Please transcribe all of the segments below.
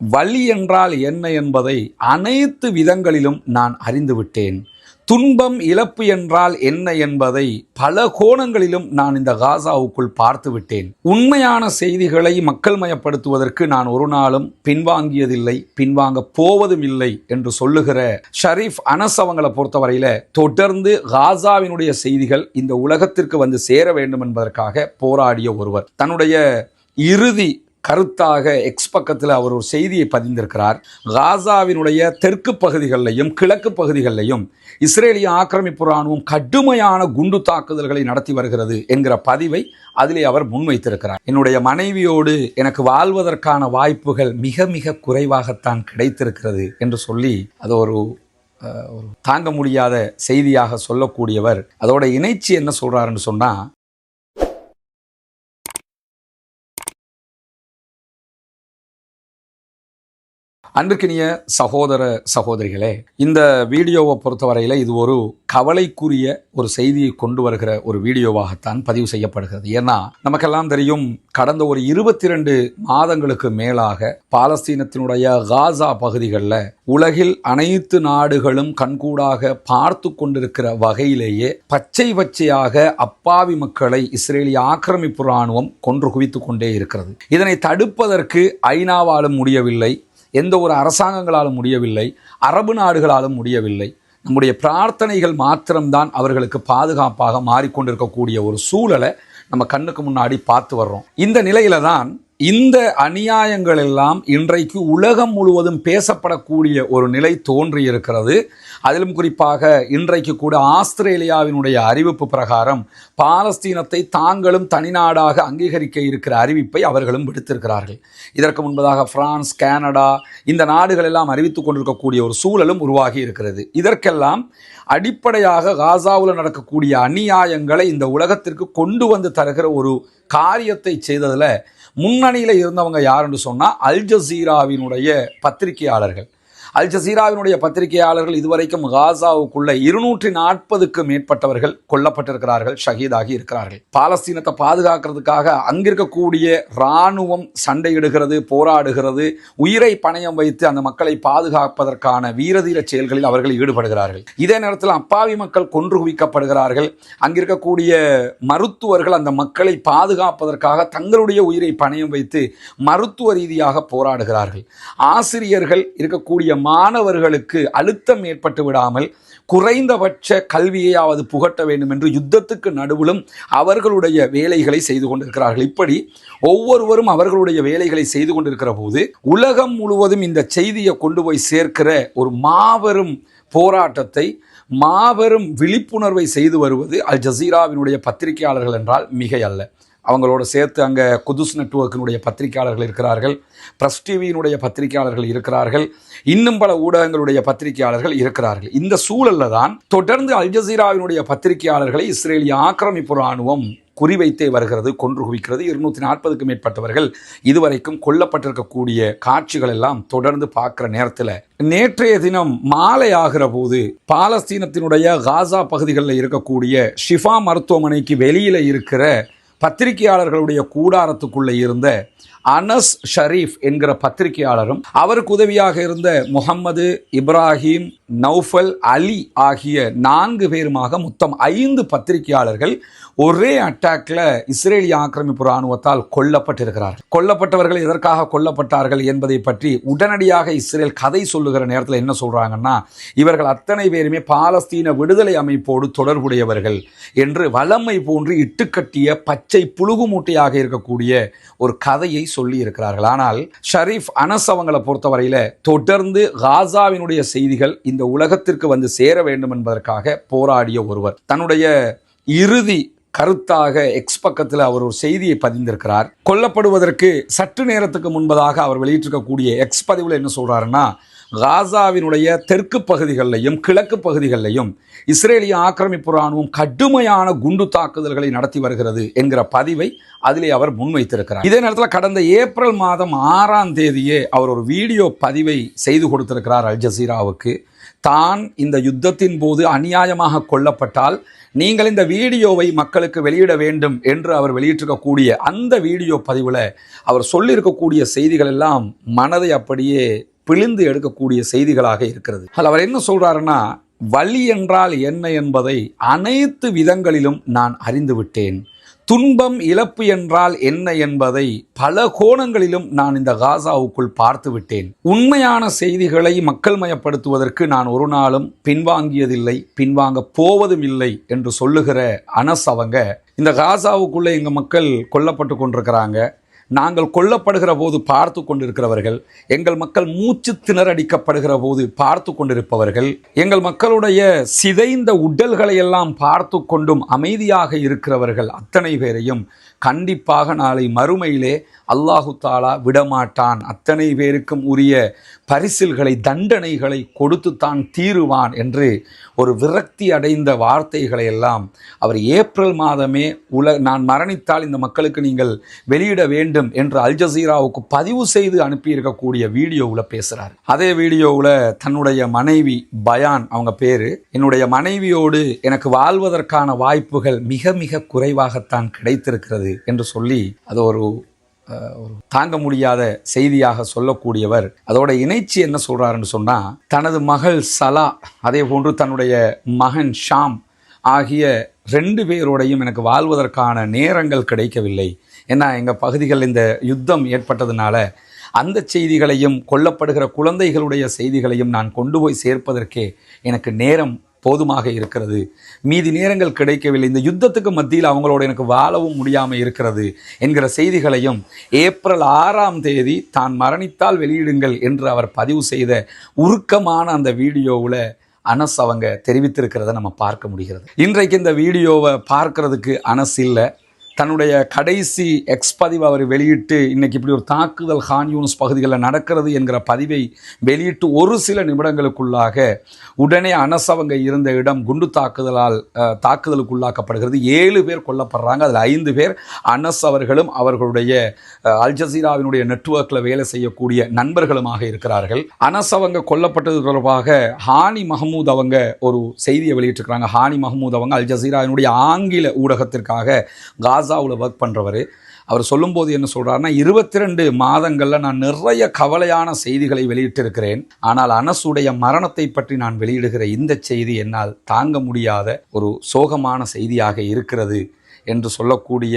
வலி என்றால் என்ன என்பதை அனைத்து விதங்களிலும் நான் அறிந்துவிட்டேன். துன்பம் இழப்பு என்றால் என்ன என்பதை பல கோணங்களிலும் நான் இந்த காசாவுக்குள் பார்த்துவிட்டேன். உண்மையான செய்திகளை மக்கள் மயப்படுத்துவதற்கு நான் ஒரு நாளும் பின்வாங்கியதில்லை பின்வாங்க போவதும் இல்லை என்று சொல்லுகிற ஷரீஃப் அனஸ் அவங்களை பொறுத்தவரையில தொடர்ந்து காசாவினுடைய செய்திகள் இந்த உலகத்திற்கு வந்து சேர வேண்டும் என்பதற்காக போராடிய ஒருவர். தன்னுடைய இறுதி கருத்தாக எக்ஸ் பக்கத்தில் அவர் ஒரு செய்தியை பதிந்திருக்கிறார். காசாவினுடைய தெற்கு பகுதிகளிலையும் கிழக்கு பகுதிகளிலையும் இஸ்ரேலிய ஆக்கிரமிப்பு ராணுவம் கடுமையான குண்டு தாக்குதல்களை நடத்தி வருகிறது என்கிற பதிவை அதிலே அவர் முன்வைத்திருக்கிறார். என்னுடைய மனைவியோடு எனக்கு வாழ்வதற்கான வாய்ப்புகள் மிக மிக குறைவாகத்தான் கிடைத்திருக்கிறது என்று சொல்லி அது ஒரு ஒரு தாங்க முடியாத செய்தியாக சொல்லக்கூடியவர். அதோட இணைச்சி என்ன சொல்கிறாருன்னு சொன்னால் அன்றுக்கினிய சகோதர சகோதரிகளே இந்த வீடியோவை பொறுத்தவரையில் இது ஒரு கவலைக்குரிய ஒரு செய்தியை கொண்டு வருகிற ஒரு வீடியோவாகத்தான் பதிவு செய்யப்படுகிறது. ஏன்னா நமக்கெல்லாம் தெரியும் கடந்த ஒரு இருபத்தி ரெண்டு மாதங்களுக்கு மேலாக பாலஸ்தீனத்தினுடைய காசா பகுதிகளில் உலகில் அனைத்து நாடுகளும் கண்கூடாக பார்த்து கொண்டிருக்கிற வகையிலேயே பச்சை பச்சையாக அப்பாவி மக்களை இஸ்ரேலிய ஆக்கிரமிப்பு ராணுவம் கொன்று குவித்து கொண்டே இருக்கிறது. இதனை தடுப்பதற்கு ஐநாவாலும் முடியவில்லை. எந்த ஒரு அரசாங்கங்களாலும் முடியவில்லை அரபு நாடுகளாலும் முடியவில்லை. நம்முடைய பிரார்த்தனைகள் மாத்திரம்தான் அவர்களுக்கு பாதுகாப்பாக மாறிக்கொண்டிருக்கக்கூடிய ஒரு சூழலை நம்ம கண்ணுக்கு முன்னாடி பார்த்து வர்றோம். இந்த நிலையில தான் இந்த அநியாயங்கள் எல்லாம் இன்றைக்கு உலகம் முழுவதும் பேசப்படக்கூடிய ஒரு நிலை தோன்றி இருக்கிறது அதிலும் குறிப்பாக இன்றைக்கு கூட ஆஸ்திரேலியாவினுடைய அறிவிப்பு பிரகாரம் பாலஸ்தீனத்தை தாங்களும் தனிநாடாக அங்கீகரிக்க இருக்கிற அறிவிப்பை அவர்களும் விடுத்திருக்கிறார்கள். இதற்கு முன்பதாக பிரான்ஸ் கனடா இந்த நாடுகள் எல்லாம் அறிவித்துக் கொண்டிருக்கக்கூடிய ஒரு சூழலும் உருவாகி இருக்கிறது. இதற்கெல்லாம் அடிப்படையாக காசாவில் நடக்கக்கூடிய அநியாயங்களை இந்த உலகத்திற்கு கொண்டு வந்து தருகிற ஒரு காரியத்தை செய்ததில் முன்னணியில் இருந்தவங்க யாருன்னு சொன்னால் அல் ஜசீராவினுடைய பத்திரிகையாளர்கள். அல் ஜசீராவினுடைய பத்திரிகையாளர்கள் இதுவரைக்கும் காசாவுக்குள்ள இருநூற்றி நாற்பதுக்கு மேற்பட்டவர்கள் கொல்லப்பட்டிருக்கிறார்கள் ஷஹீதாகி இருக்கிறார்கள். பாலஸ்தீனத்தை பாதுகாக்கிறதுக்காக அங்கிருக்கக்கூடிய இராணுவம் சண்டையிடுகிறது போராடுகிறது. உயிரை பணயம் வைத்து அந்த மக்களை பாதுகாப்பதற்கான வீரதீர செயல்களில் அவர்கள் ஈடுபடுகிறார்கள். இதே நேரத்தில் அப்பாவி மக்கள் கொன்று குவிக்கப்படுகிறார்கள். அங்கிருக்கக்கூடிய மருத்துவர்கள் அந்த மக்களை பாதுகாப்பதற்காக தங்களுடைய உயிரை பணயம் வைத்து மருத்துவ ரீதியாக போராடுகிறார்கள். ஆசிரியர்கள் இருக்கக்கூடிய மாணவர்களுக்கு அழுத்தம் ஏற்பட்டு விடாமல் குறைந்தபட்ச கல்வியையாவது புகட்ட வேண்டும் என்று யுத்தத்துக்கு நடுவிலும் அவர்களுடைய வேலைகளை செய்து கொண்டிருக்கிறார்கள். இப்படி ஒவ்வொருவரும் அவர்களுடைய வேலைகளை செய்து கொண்டிருக்கிற போது உலகம் முழுவதும் இந்த செய்தியை கொண்டு போய் சேர்க்கிற ஒரு மாபெரும் போராட்டத்தை மாபெரும் விழிப்புணர்வை செய்து வருவது அல் ஜசீராவினுடைய பத்திரிகையாளர்கள் என்றால் மிகையல்ல. அல்ல அவங்களோட சேர்த்து அங்கே குதுஸ் நெட்வொர்க்கினுடைய பத்திரிகையாளர்கள் இருக்கிறார்கள். ப்ரெஸ் டிவியினுடைய பத்திரிகையாளர்கள் இருக்கிறார்கள். இன்னும் பல ஊடகங்களுடைய பத்திரிகையாளர்கள் இருக்கிறார்கள். இந்த சூழல்ல தான் தொடர்ந்து அல்ஜசீராவினுடைய பத்திரிகையாளர்களை இஸ்ரேலிய ஆக்கிரமிப்பு ராணுவம் குறிவைத்தே வருகிறது கொன்று குவிக்கிறது இருநூற்றி நாற்பதுக்கு மேற்பட்டவர்கள் இதுவரைக்கும் கொல்லப்பட்டிருக்கக்கூடிய காட்சிகள் எல்லாம் தொடர்ந்து பார்க்குற நேரத்தில் நேற்றைய தினம் மாலை ஆகிற போது பாலஸ்தீனத்தினுடைய காசா பகுதிகளில் இருக்கக்கூடிய ஷிஃபா மருத்துவமனைக்கு வெளியில் இருக்கிற பத்திரிகையாளர்களுடைய கூடாரத்துக்குள்ளே இருந்த அனஸ் ஷரீஃப் என்கிற பத்திரிகையாளரும் அவருக்கு உதவியாக இருந்த முகம்மது இப்ராஹிம் நௌஃபல் அலி ஆகிய நான்கு பேருமாக மொத்தம் ஐந்து பத்திரிகையாளர்கள் ஒரே அட்டாக்ல இஸ்ரேலிய ஆக்கிரமிப்பு ராணுவத்தால் கொல்லப்பட்டிருக்கிறார்கள் கொல்லப்பட்டவர்கள் எதற்காக கொல்லப்பட்டார்கள் என்பதை பற்றி உடனடியாக இஸ்ரேல் கதை சொல்லுகிற நேரத்தில் என்ன சொல்றாங்கன்னா இவர்கள் அத்தனை பேருமே பாலஸ்தீன விடுதலை அமைப்போடு தொடர்புடையவர்கள் என்று வளமை போன்று இட்டுக்கட்டிய பச்சை புழுகு மூட்டையாக இருக்கக்கூடிய ஒரு கதையை சொல்லி இருக்கிறார்கள் ஆனால் ஷரீஃப் அனஸ் அவங்களை தொடர்ந்து காசாவினுடைய செய்திகள் இந்த உலகத்திற்கு வந்து சேர வேண்டும் என்பதற்காக போராடிய ஒருவர். தன்னுடைய இறுதி கருத்தாக எக்ஸ் பக்கத்தில் அவர் ஒரு செய்தியை பதிந்திருக்கிறார். கொல்லப்படுவதற்கு சற்று நேரத்துக்கு முன்பதாக அவர் வெளியிட்டிருக்கக்கூடிய எக்ஸ் பதிவில் என்ன சொல்கிறாருன்னா காசாவினுடைய தெற்கு பகுதிகளிலையும் கிழக்கு பகுதிகளிலையும் இஸ்ரேலிய ஆக்கிரமிப்பு ராணுவம் கடுமையான குண்டு தாக்குதல்களை நடத்தி வருகிறது என்கிற பதிவை அதிலே அவர் முன்வைத்திருக்கிறார். இதே நேரத்தில் கடந்த ஏப்ரல் மாதம் ஆறாம் தேதியே அவர் ஒரு வீடியோ பதிவை செய்து கொடுத்திருக்கிறார் அல் ஜசீராவுக்கு. தான் இந்த யுத்தத்தின் போது அநியாயமாக கொல்லப்பட்டால் நீங்கள் இந்த வீடியோவை மக்களுக்கு வெளியிட வேண்டும் என்று அவர் வெளியிட்டிருக்கக்கூடிய அந்த வீடியோ பதிவில் அவர் சொல்லியிருக்கக்கூடிய செய்திகள் எல்லாம் மனதை அப்படியே பிழிந்து எடுக்கக்கூடிய செய்திகளாக இருக்கிறது. அதில் அவர் என்ன சொல்கிறாருன்னா வழி என்றால் என்ன என்பதை அனைத்து விதங்களிலும் நான் அறிந்து விட்டேன். துன்பம் இழப்பு என்றால் என்ன என்பதை பல கோணங்களிலும் நான் இந்த காசாவுக்குள் பார்த்து விட்டேன். உண்மையான செய்திகளை மக்கள் மயப்படுத்துவதற்கு நான் ஒரு நாளும் பின்வாங்கியதில்லை பின்வாங்க போவதும் இல்லை என்று சொல்லுகிற அனஸ் அவங்க இந்த காசாவுக்குள்ளே எங்கள் மக்கள் கொல்லப்பட்டு கொண்டிருக்கிறாங்க. நாங்கள் கொல்லப்படுகிற போது பார்த்து கொண்டிருக்கிறவர்கள் எங்கள் மக்கள் மூச்சு திணறடிக்கப்படுகிற போது பார்த்து கொண்டிருப்பவர்கள் எங்கள் மக்களுடைய சிதைந்த உடல்களை எல்லாம் பார்த்து கொண்டும் அமைதியாக இருக்கிறவர்கள் அத்தனை பேரையும் கண்டிப்பாக நாளை மறுமையிலே அல்லாஹு தாலா விடமாட்டான். அத்தனை பேருக்கும் உரிய பரிசில்களை தண்டனைகளை கொடுத்துத்தான் தீருவான் என்று ஒரு விரக்தி அடைந்த வார்த்தைகளை எல்லாம் அவர் ஏப்ரல் மாதமே உல நான் மரணித்தால் இந்த மக்களுக்கு நீங்கள் வெளியிட வேண்டும் என்று அல் ஜசீராவுக்கு பதிவு செய்து அனுப்பியிருக்கக்கூடிய வீடியோவில் பேசுகிறார் அதே வீடியோவில் தன்னுடைய மனைவி பயான் அவங்க பேர். என்னுடைய மனைவியோடு எனக்கு வாழ்வதற்கான வாய்ப்புகள் மிக மிக குறைவாகத்தான் கிடைத்திருக்கிறது. என்று சொல்லி அது ஒரு தாங்க முடியாத செய்தியாக சொல்லக்கூடியவர். அதோட இணைச்சி என்ன சொல்கிறாருன்னு சொன்னால் தனது மகள் சலா அதே போன்று தன்னுடைய மகன் ஷாம் ஆகிய ரெண்டு பேரோடையும் எனக்கு வாழ்வதற்கான நேரங்கள் கிடைக்கவில்லை. ஏன்னா எங்கள் பகுதிகளில் இந்த யுத்தம் ஏற்பட்டதுனால அந்த செய்திகளையும் கொல்லப்படுகிற குழந்தைகளுடைய செய்திகளையும் நான் கொண்டு போய் சேர்ப்பதற்கே எனக்கு நேரம் போதுமாக இருக்கிறது. மீதி நேரங்கள் கிடைக்கவில்லை. இந்த யுத்தத்துக்கு மத்தியில் அவங்களோட எனக்கு வாழவும் முடியாமல் இருக்கிறது என்கிற செய்திகளையும் ஏப்ரல் ஆறாம் தேதி தான் மரணித்தால் வெளியிடுங்கள் என்று அவர் பதிவு செய்த உருக்கமான அந்த வீடியோவில் அனஸ் அவங்க தெரிவித்திருக்கிறத நம்ம பார்க்க முடிகிறது. இன்றைக்கு இந்த வீடியோவை பார்க்கறதுக்கு அனஸ் இல்லை. தன்னுடைய கடைசி எக்ஸ் பதிவு அவர் வெளியிட்டு இன்னைக்கு இப்படி ஒரு தாக்குதல் ஹான் யூனிஸ் பகுதிகளில் நடக்கிறது என்கிற பதிவை வெளியிட்டு ஒரு சில நிமிடங்களுக்குள்ளாக உடனே அனசவங்க இருந்த இடம் குண்டு தாக்குதலால் தாக்குதலுக்குள்ளாக்கப்படுகிறது. ஏழு பேர் கொல்லப்படுறாங்க. அதில் ஐந்து பேர் அனஸ் அவர்களும் அவர்களுடைய அல் ஜசீராவினுடைய நெட்வொர்க்கில் வேலை செய்யக்கூடிய நண்பர்களுமாக இருக்கிறார்கள். அனஸ் அவங்க கொல்லப்பட்டது தொடர்பாக ஹானி மஹமூத் அவங்க ஒரு செய்தியை வெளியிட்டிருக்கிறாங்க. ஹானி மஹமூத் அவங்க அல் ஜசீராவினுடைய ஆங்கில ஊடகத்திற்காக காஸ் காசாவில் ஒர்க் பண்ணுறவர் அவர் சொல்லும்போது என்ன சொல்கிறாருன்னா இருபத்தி ரெண்டு மாதங்களில் நான் நிறைய கவலையான செய்திகளை வெளியிட்டிருக்கிறேன். ஆனால் அனசுடைய மரணத்தை பற்றி நான் வெளியிடுகிற இந்த செய்தி என்னால் தாங்க முடியாத ஒரு சோகமான செய்தியாக இருக்கிறது. என்று சொல்லக்கூடிய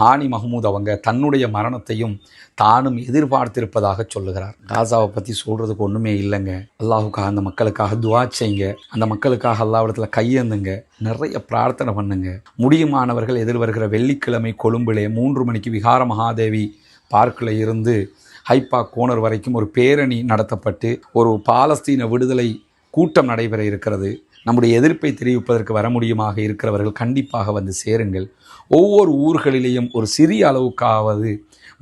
ஹானி மஹமூத் அவங்க தன்னுடைய மரணத்தையும் தானும் எதிர்பார்த்திருப்பதாக சொல்லுகிறார். காசாவை பற்றி சொல்கிறதுக்கு ஒன்றுமே இல்லைங்க. அல்லாஹுக்காக அந்த மக்களுக்காக துவா செய்யுங்க. அந்த மக்களுக்காக அல்லாவிடத்தில் கையேந்துங்க. நிறைய பிரார்த்தனை பண்ணுங்க. முடியுமானவர்கள் எதிர்வருகிற வெள்ளிக்கிழமை கொழும்பிலே மூன்று மணிக்கு விகார மகாதேவி பார்க்கில் இருந்து ஹைப்பா கோனர் வரைக்கும் ஒரு பேரணி நடத்தப்பட்டு ஒரு பாலஸ்தீன விடுதலை கூட்டம் நடைபெற இருக்கிறது. நம்முடைய எதிர்ப்பை தெரிவிப்பதற்கு வர முடியுமாக இருக்கிறவர்கள் கண்டிப்பாக வந்து சேருங்கள். ஒவ்வொரு ஊர்களிலேயும் ஒரு சிறிய அளவுக்காவது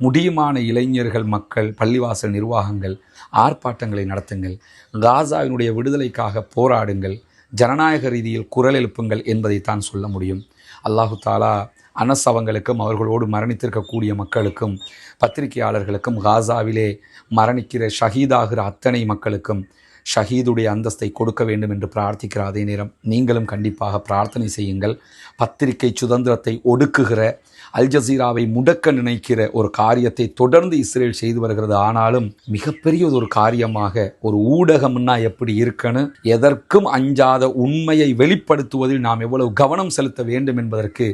முடியுமான இளைஞர்கள் மக்கள் பள்ளிவாசல் நிர்வாகங்கள் ஆர்ப்பாட்டங்களை நடத்துங்கள். காசாவினுடைய விடுதலைக்காக போராடுங்கள். ஜனநாயக ரீதியில் குரல் எழுப்புங்கள் என்பதைத்தான் சொல்ல முடியும். அல்லாஹு தாலா அனஸ் அவங்களுக்கும் அவர்களோடு மரணித்திருக்கக்கூடிய மக்களுக்கும் பத்திரிகையாளர்களுக்கும் காசாவிலே மரணிக்கிற ஷஹீதாகிற அத்தனை மக்களுக்கும் ஷஹீதுடைய அந்தஸ்தை கொடுக்க வேண்டும் என்று பிரார்த்திக்கிற அதே நேரம் நீங்களும் கண்டிப்பாக பிரார்த்தனை செய்யுங்கள். பத்திரிகை சுதந்திரத்தை ஒடுக்குகிற அல் ஜசீராவை முடக்க நினைக்கிற ஒரு காரியத்தை தொடர்ந்து இஸ்ரேல் செய்து வருகிறது. ஆனாலும் மிகப்பெரிய ஒரு காரியமாக ஒரு ஊடகம்னா எப்படி இருக்கணும் எதற்கும் அஞ்சாத உண்மையை வெளிப்படுத்துவதில் நாம் எவ்வளவு கவனம் செலுத்த வேண்டும் என்பதற்கு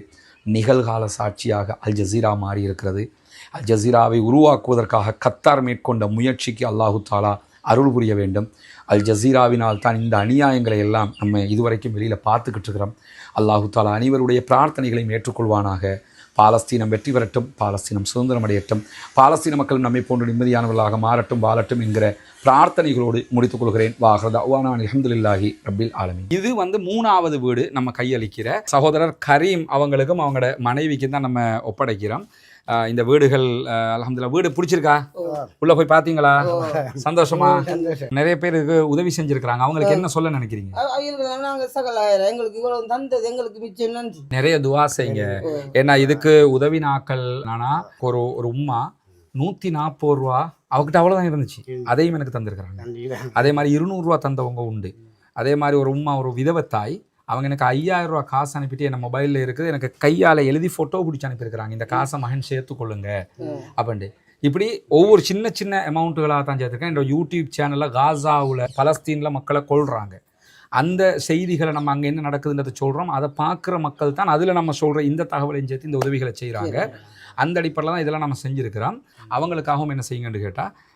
நிகழ்கால சாட்சியாக அல் ஜசீரா மாறியிருக்கிறது. அல் ஜசீராவை உருவாக்குவதற்காக கத்தார் மேற்கொண்ட முயற்சிக்கு அல்லாஹு தாலா அருள் புரிய வேண்டும். அல் ஜசீராவினால் தான் இந்த அநியாயங்களை எல்லாம் நம்ம இதுவரைக்கும் வெளியில் பார்த்துக்கிட்டு இருக்கிறோம். அல்லாஹு தாலா அனைவருடைய பிரார்த்தனைகளையும் ஏற்றுக்கொள்வானாக. பாலஸ்தீனம் வெற்றி பெறட்டும் பாலஸ்தீனம் சுதந்திரம் அடையட்டும் பாலஸ்தீன மக்களும் நம்மை போன்று நிம்மதியானவர்களாக மாறட்டும் வாழட்டும் என்கிற பிரார்த்தனைகளோடு முடித்துக் கொள்கிறேன். வாஹரதா அஹமதுல்லாஹி ரபில் ஆலமி இது வந்து மூணாவது வீடு நம்ம கையளிக்கிற சகோதரர் கரீம் அவங்களுக்கும் அவங்களோட மனைவிக்கும் தான் நம்ம ஒப்படைக்கிறோம். இந்த வீடுகள் அலமதுல்லா வீடு பிடிச்சிருக்கா? உள்ள போய் பாத்தீங்களா? சந்தோஷமா? நிறைய பேருக்கு உதவி செஞ்சிருக்கிறாங்க. அவங்களுக்கு என்ன சொல்ல நினைக்கிறீங்க? எங்களுக்கு இவ்வளவு தந்தது எங்களுக்கு மிச்சம் நிறைய துவா செய்யுங்க. ஏன்னா இதுக்கு உதவி நாக்கள் ஆனா ஒரு ஒரு உம்மா நூத்தி நாற்பது ரூபா அவகிட்ட அவ்வளவுதான் இருந்துச்சு. அதையும் எனக்கு தந்திருக்கிறாங்க. அதே மாதிரி இருநூறுவா தந்தவங்க உண்டு. அதே மாதிரி ஒரு உம்மா ஒரு விதவை தாய் அவங்க எனக்கு ஐயாயிரம் ரூபா காசு அனுப்பிட்டு என் மொபைலில் இருக்குது. எனக்கு கையால் எழுதி ஃபோட்டோ பிடிச்சி அனுப்பியிருக்கிறாங்க. இந்த காசை மகன் சேர்த்துக்கொள்ளுங்க அப்படின்ட்டு. இப்படி ஒவ்வொரு சின்ன சின்ன அமௌண்ட்டுகளாக தான் சேர்த்துருக்கேன். என்னோட யூடியூப் சேனலில் காசாவில் பலஸ்தீனில் மக்களை கொள்றாங்க அந்த செய்திகளை நம்ம அங்கே என்ன நடக்குதுன்றதை சொல்கிறோம் அதை பார்க்குற மக்கள் தான் அதில் நம்ம சொல்கிற இந்த தகவலையும் சேர்த்து இந்த உதவிகளை செய்கிறாங்க அந்த அடிப்படையில் தான் இதெல்லாம் நம்ம செஞ்சுருக்கிறோம். அவங்களுக்காகவும் என்ன செய்யுங்கன்னு கேட்டால்